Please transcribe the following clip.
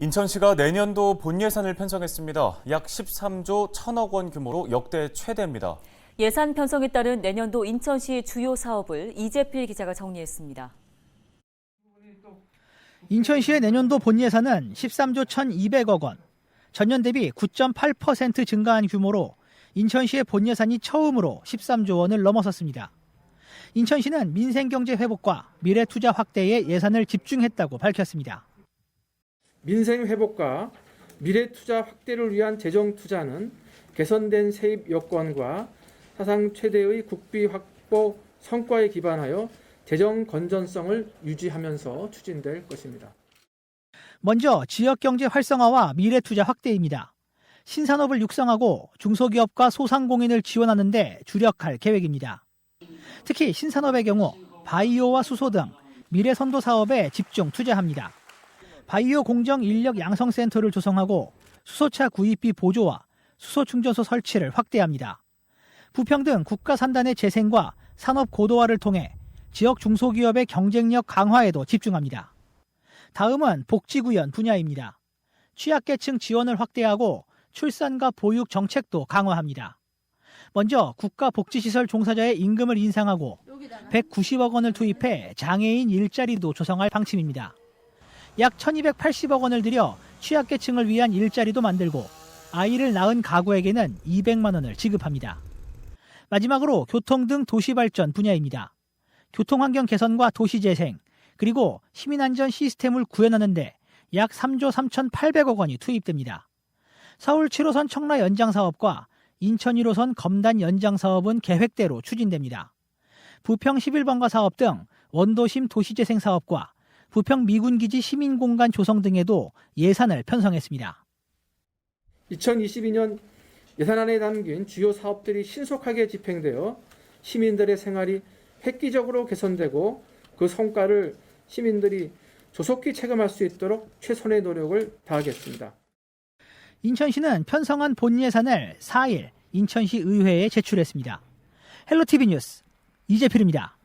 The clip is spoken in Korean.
인천시가 내년도 본 예산을 편성했습니다. 약 13조 1천억 원 규모로 역대 최대입니다. 예산 편성에 따른 내년도 인천시 주요 사업을 이재필 기자가 정리했습니다. 인천시의 내년도 본 예산은 13조 1,200억 원, 전년 대비 9.8% 증가한 규모로 인천시의 본 예산이 처음으로 13조 원을 넘어섰습니다. 인천시는 민생경제 회복과 미래 투자 확대에 예산을 집중했다고 밝혔습니다. 민생 회복과 미래 투자 확대를 위한 재정 투자는 개선된 세입 여건과 사상 최대의 국비 확보 성과에 기반하여 재정 건전성을 유지하면서 추진될 것입니다. 먼저 지역 경제 활성화와 미래 투자 확대입니다. 신산업을 육성하고 중소기업과 소상공인을 지원하는데 주력할 계획입니다. 특히 신산업의 경우 바이오와 수소 등 미래 선도 사업에 집중 투자합니다. 바이오 공정 인력 양성 센터를 조성하고 수소차 구입비 보조와 수소 충전소 설치를 확대합니다. 부평 등 국가 산단의 재생과 산업 고도화를 통해 지역 중소기업의 경쟁력 강화에도 집중합니다. 다음은 복지 구현 분야입니다. 취약계층 지원을 확대하고 출산과 보육 정책도 강화합니다. 먼저 국가복지시설 종사자의 임금을 인상하고 190억 원을 투입해 장애인 일자리도 조성할 방침입니다. 약 1280억 원을 들여 취약계층을 위한 일자리도 만들고 아이를 낳은 가구에게는 200만 원을 지급합니다. 마지막으로 교통 등 도시 발전 분야입니다. 교통 환경 개선과 도시 재생, 그리고 시민 안전 시스템을 구현하는데 약 3조 3,800억 원이 투입됩니다. 서울 7호선 청라 연장 사업과 인천 1호선 검단 연장 사업은 계획대로 추진됩니다. 부평 11번가 사업 등 원도심 도시재생 사업과 부평 미군기지 시민공간 조성 등에도 예산을 편성했습니다. 2022년 예산안에 담긴 주요 사업들이 신속하게 집행되어 시민들의 생활이 획기적으로 개선되고 그 성과를 시민들이 조속히 체감할 수 있도록 최선의 노력을 다하겠습니다. 인천시는 편성한 본 예산을 4일 인천시 의회에 제출했습니다. 헬로티비 뉴스 이재필입니다.